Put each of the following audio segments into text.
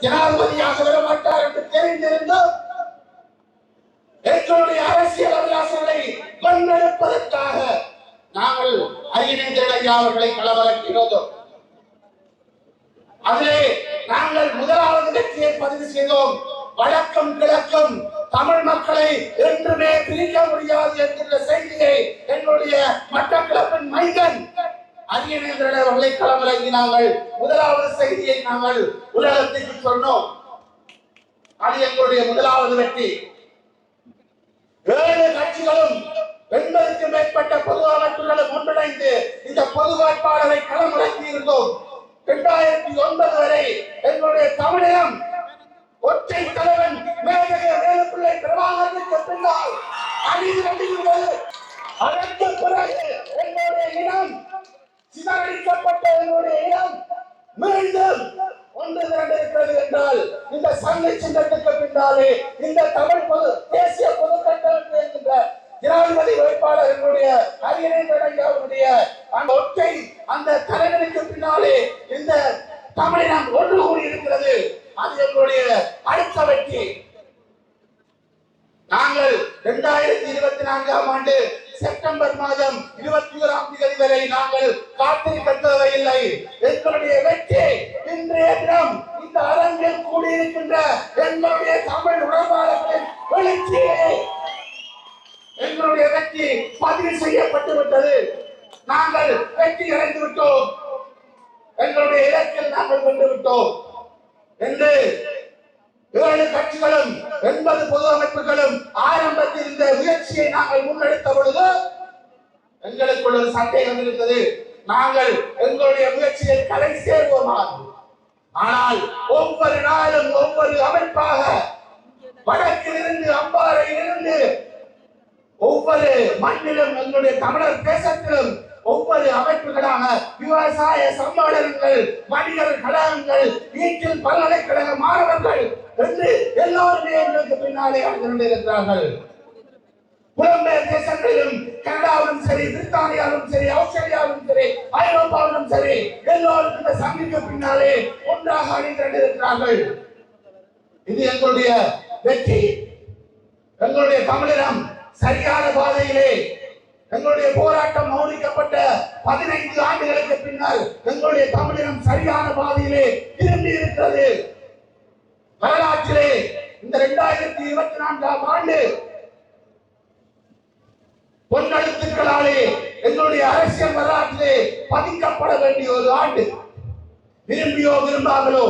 ஜனாதிபதியாக வரமாட்டார் என்று தெரிந்திருந்தும் எங்களுடைய அரசியல் அபிலாசங்களை மண்ணெடுப்பதற்காக நாங்கள் அரியணேந்திரன் ஐயா அவர்களை களமிறக்கினோம். அதிலே நாங்கள் முதலாவது வெற்றியை பதிவு செய்தோம். வழக்கம் கிழக்கும் தமிழ் மக்களை என்றுமே பிரிக்க முடியாது என்கின்ற செய்தியை எங்களுடைய மட்டக்கிழப்பின் மைந்தன் அரியணேந்திரன் அவர்களை களமிறங்கி முதலாவது செய்தியை நாங்கள் உலகத்துக்கு சொன்னோம். அது எங்களுடைய முதலாவது வெற்றி. ஏழு கட்சிகளும் எண்பதுக்கும் மேற்பட்ட பொது அமைப்புகளும் ஒன்றிணைந்து இந்த பொது வேட்பாளரை களமிறக்கி இருந்தோம். இரண்டாயிரத்தி ஒன்பது வரை எங்களுடைய தமிழகம் ஒற்றை தலைவன் மேதக வேலுப்பிள்ளை பிரபாகரனுக்கு பின்னால் அணிந்து கொண்டிருந்தது அதற்கு பிறகு எங்களுடைய இனம் இந்த சின்னத்துக்கு பின்னாலே இந்த தமிழ் பொது தேசிய பொது கட்டமைப்பு என்கின்ற ஜனாதிபதி வேட்பாளர் எங்களுடைய அரியணை அவருடைய அந்த ஒற்றை அந்த தலைவனுக்கு பின்னாலே இந்த தமிழினம் ஒன்று கூடி இருக்கிறது. அது எங்களுடைய அடுத்த வெற்றி. நாங்கள் இரண்டாயிரத்தி இருபத்தி நான்காம் ஆண்டு செப்டம்பர் மாதம் இருபத்தி ஓராம் தேதி வரை நாங்கள் காத்திருக்க இல்லை எங்களுடைய வெற்றி இன்றைய தினம் இந்த அரங்கில் கூடியிருக்கின்ற எங்களுடைய தமிழ் உணர்வாளர்களின் எழுச்சியை எங்களுடைய வெற்றி பதிவு செய்யப்பட்டு விட்டது. நாங்கள் வெற்றி அடைந்து விட்டோம். எங்களுடைய இலக்கில் நாங்கள் வென்று விட்டோம். என்று ஏழு கட்சிகளும் எண்பது பொது அமைப்புகளும் ஆரம்பத்தில் இந்த முயற்சியை நாங்கள் முன்னெடுத்த பொழுது எங்களுக்குள்ள ஒரு சந்தேகம் இருந்தது. நாங்கள் எங்களுடைய முயற்சியில் கலை சேர்வோமா ஆனால் ஒவ்வொரு நாளும் ஒவ்வொரு அமைப்பாக வடக்கிலிருந்து அம்பாறையிலிருந்து ஒவ்வொரு மண்ணிலும் எங்களுடைய தமிழர் தேசத்திலும் ஒவ்வொரு அமைப்புகளாக விவசாய சம்மாளர்கள் வணிகர் கழகங்கள் வீட்டில் பல்கலைக்கழக மாணவர்கள் என்று எல்லோருமே எங்களுக்கு பின்னாலே அடைந்து கொண்டிருக்கிறார்கள் புலம்பெயர் தேசங்களிலும் கனடாவிலும் சரி பிரித்தானியாவிலும் சரி ஆஸ்திரேலியா சரி சரி எல்லோரும் இந்த சங்கிக்கு பின்னாலே ஒன்றாக அணிந்திருக்கிறார்கள் இது எங்களுடைய வெற்றி. எங்களுடைய தமிழினம் சரியான பாதையிலே எங்களுடைய போராட்டம் மௌனிக்கப்பட்ட பதினைந்து ஆண்டுகளுக்கு பின்னால் எங்களுடைய தமிழினம் சரியான பாதையிலே திரும்பி இருக்கிறது. வரலாற்றிலே இந்த இரண்டாயிரத்தி இருபத்தி நான்காம் ஆண்டு பொன்னெழுத்துக்களாலே எங்களுடைய அரசியல் வரலாற்றிலே பதிவு பதிக்கப்பட வேண்டிய ஒரு ஆண்டு விரும்பியோ விரும்பாமலோ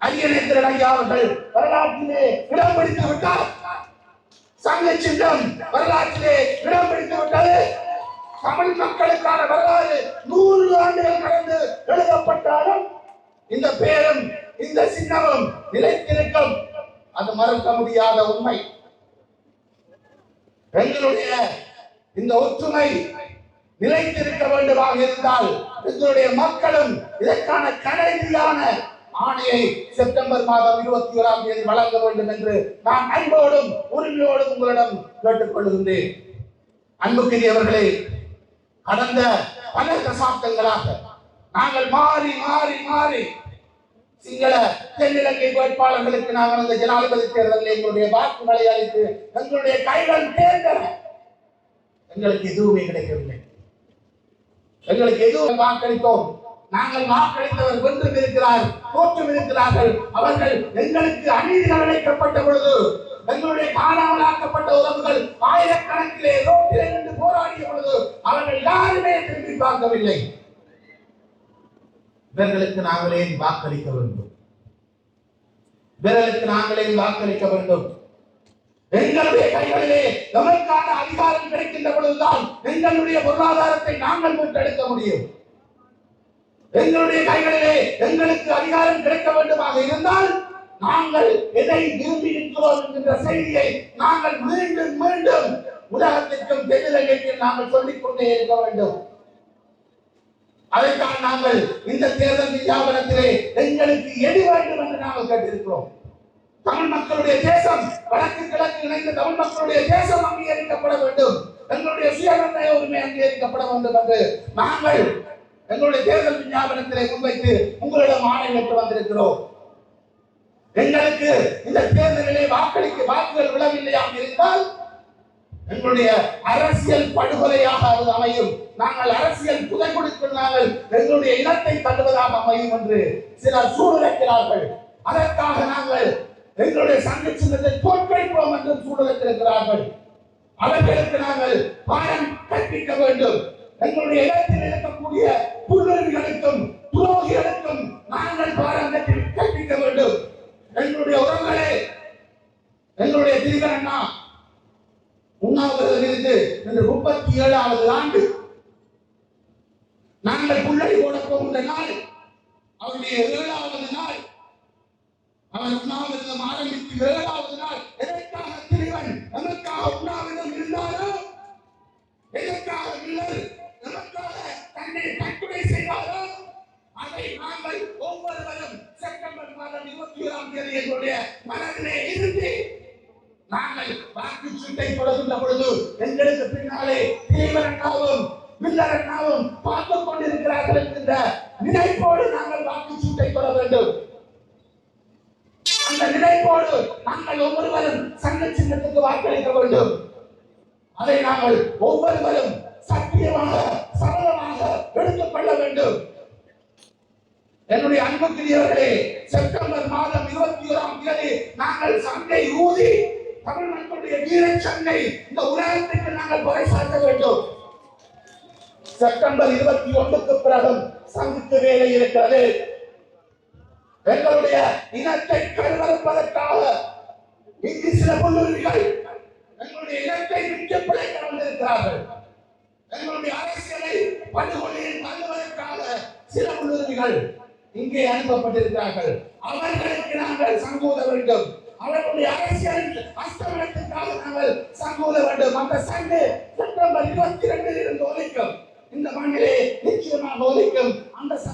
அரியநேந்திரன் ஐயா அவர்கள் வரலாற்றிலே இடம் பிடித்து விட்டார். சங்க சின்னம் வரலாற்றிலே இடம் பிடித்து விட்டது. தமிழ் மக்களுக்கான வரலாறு நூறு ஆண்டுகள் கடந்து எழுதப்பட்டாலும் இந்த பேரும் இந்த சின்னமும் நிலைத்திருக்கும். அது மறக்க முடியாத உண்மை. எங்களுடைய இந்த ஒற்றுமை நிலைத்திருக்க வேண்டுமாக இருந்தால் எங்களுடைய மக்களும் இதற்கான கடைசியான ஆணையை செப்டம்பர் மாதம் இருபத்தி ஓராம் தேதி வழங்க வேண்டும் என்று நான் அன்போடும் உரிமையோடும் உங்களிடம் கேட்டுக்கொள்கின்றேன். அன்புக்குரியவர்களே கடந்த பல தசாப்தங்களாக நாங்கள் மாறி மாறி மாறி சிங்கள தென்னிலங்கை வேட்பாளர்களுக்கு நாங்கள் அந்த ஜனாதிபதி தேர்தலில் எங்களுடைய வாக்குகளை அளித்து எங்களுடைய கைகள் தேர்ந்தன. எங்களுக்கு எதுவுமே கிடைக்கவில்லை. எங்களுக்கு எதுவும் வாக்களித்தோம். நாங்கள் வாக்களித்தவர் வென்று இருக்கிறார் தோற்றம் இருக்கிறார்கள் அவர்கள் எங்களுக்கு அநீதி இழைக்கப்பட்ட பொழுது எங்களுடைய காணாமலாக்கப்பட்ட உறவுகள் ஆயிரக்கணக்கிலே ரோட்டிலே நின்று போராடிய பொழுது அவர்கள் யாருமே திரும்பி பார்க்கவில்லை. இவர்களுக்கு நாங்களே வாக்களிக்க வேண்டும். இவர்களுக்கு நாங்களே வாக்களிக்க வேண்டும். எங்களுடைய கைகளிலே நமக்கான அதிகாரம் கிடைக்கின்ற பொழுதுதான் எங்களுடைய பொருளாதாரத்தை நாங்கள் மீட்டெடுக்க முடியும். எங்களுடைய கைகளிலே எங்களுக்கு அதிகாரம் கிடைக்க வேண்டுமாக இருந்தால் நாங்கள் எதை விரும்பி இருக்கிறோம் என்கின்ற செய்தியை நாங்கள் மீண்டும் மீண்டும் உலகத்திற்கும் தென்னிலங்கைக்கும் நாங்கள் சொல்லிக் கொண்டே இருக்க வேண்டும். அதைத்தான் நாங்கள் இந்த தேர்தல் விஞ்ஞாபனத்திலே எங்களுக்கு எது வேண்டும் என்று நாங்கள் கேட்டிருக்கிறோம். தமிழ் மக்களுடைய தேசம் வடக்கு கிழக்கு இணைந்த தமிழ் மக்களுடைய தேசம் அங்கீகரிக்கப்பட வேண்டும். எங்களுடைய சுயநிர்ணய உரிமை அங்கீகரிக்கப்பட வேண்டும் என்று நாங்கள் எங்களுடைய தேர்தல் விஞ்ஞாபனத்திலே முன்வைத்து உங்களிடம் ஆணை பெற்று வந்திருக்கிறோம். எங்களுக்கு இந்த தேர்தலிலே வாக்களிக்க வாக்குகள் விழவில்லையாக இருந்தால் எங்களுடைய அரசியல் படுகொலையாக அது அமையும். நாங்கள் அரசியல் புதை கொடுக்கும் நாங்கள் எங்களுடைய இனத்தை தள்ளுவதாக அமையும் என்று சிலர் சூழ்நிலைக்கிறார்கள் அதற்காக நாங்கள் எங்களுடைய சங்க சின்னத்தை தோற்கடிப்போம் என்று சூடுரைத்திருக்கிறார்கள் அவர்களுக்கு நாங்கள் பாடம் கற்பிக்க வேண்டும். எங்களுடைய இடத்தில் இருக்கக்கூடிய புல்லர்களுக்கும் துரோகிகளுக்கும் நாங்கள் பாடம் கற்பிக்க வேண்டும். எங்களுடைய உறவுகளே எங்களுடைய திரிகர் அண்ணா உண்ணாவிரதம் இருந்து இன்று முப்பத்தி ஏழாவது ஆண்டு நாங்கள் புள்ளடி போட போகின்ற நாள் அவருடைய ஏழாவது நாள் அவர் உண்ணாவிரதம் ஆரம்பித்து ஏழாவது நாள் எதற்காக திருவன் நமக்காக உண்ணாவிரதம் இருந்தாரோ? எதற்காக மில்லர் நமக்காக தன்னை தற்கொலை செய்தாரோ? அதை நாங்கள் ஒவ்வொருவரும் செப்டம்பர் மாதம் இருபத்தி ஏழாம் தேதி எங்களுடைய மனதிலே இருந்து நாங்கள் வாக்கு சீட்டை கொடுக்கின்ற பொழுது எங்களுக்கு பின்னாலே தீவிரனாவும் மில்லரனாவும் பார்த்துக் கொண்டிருக்கிறார்கள் என்கின்ற நினைப்போடு நாங்கள் வாக்கு சீட்டை கொள்ள வேண்டும். நினைப்போடு நாங்கள் ஒவ்வொருவரும் சங்க சின்னத்துக்கு வாக்களிக்க வேண்டும். அதை நாங்கள் ஒவ்வொருவரும் சத்தியமாக சரளமாக எடுத்துக்கொள்ள வேண்டும். என்னுடைய அன்புக்குரியவர்களே செப்டம்பர் மாதம் இருபத்தி ஓராம் தேதி நாங்கள் சண்டை ஊதி தமிழ் மக்களுடைய வீர சண்டை இந்த உலகத்துக்கு நாங்கள் பறைசாற்ற வேண்டும். செப்டம்பர் இருபத்தி ஒன்றுக்கு பிறகு சந்தித்து வேலை இருக்கிறது. எங்களுடைய இனத்தை கருவறுப்பதற்காக இங்கு சில கல்லூரிகள் எங்களுடைய இனத்தை விட்டு பிழைக்க வந்திருக்கிறார்கள். எங்களுடைய அரசியலை படுகொலையில் தள்ளுவதற்காக சில கல்லூரிகள் இங்கே அனுப்பப்பட்டிருக்கிறார்கள். அவர்களுக்கு நாங்கள் சங்கூத வேண்டும். அவர்களுடைய அரசியல் அஸ்தமனத்துக்காக நாங்கள் சங்கூத வேண்டும். அந்த சங்கு செப்டம்பர் இருபத்தி இரண்டில் இருந்து ஒலிக்கும். இந்த மண்ணிலே நிச்சயமாக ஒலிக்கும்.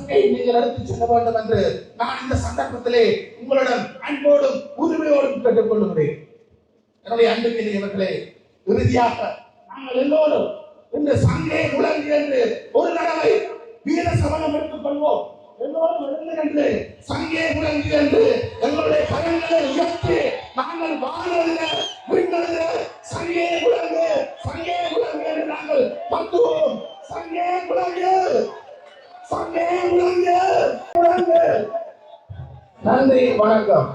அந்த நீங்கள் எடுத்து செல்ல வேண்டும் என்று நான் இந்த சந்தர்ப்பத்திலே உங்களிடம் அன்போடும் உரிமையோடும் கேட்டுக் கொள்ளுகிறேன். என்னுடைய அன்புக்குரியவர்களே இறுதியாக நாங்கள் எல்லோரும் இந்த சங்கே உலகு என்று ஒரு தடவை வீர சபலம் எடுத்துக் கொள்வோம். எல்லோரும் எழுந்து என்று சங்கே முழங்கு என்று எங்களுடைய கரங்களை உயர்த்தி நாங்கள் வாழ்வதில் விண்வதில் சங்கே முழங்கு சங்கே முழங்கு என்று நாங்கள் பத்துவோம் சங்கே முழங்கு முழங்கு நன்றி வணக்கம்.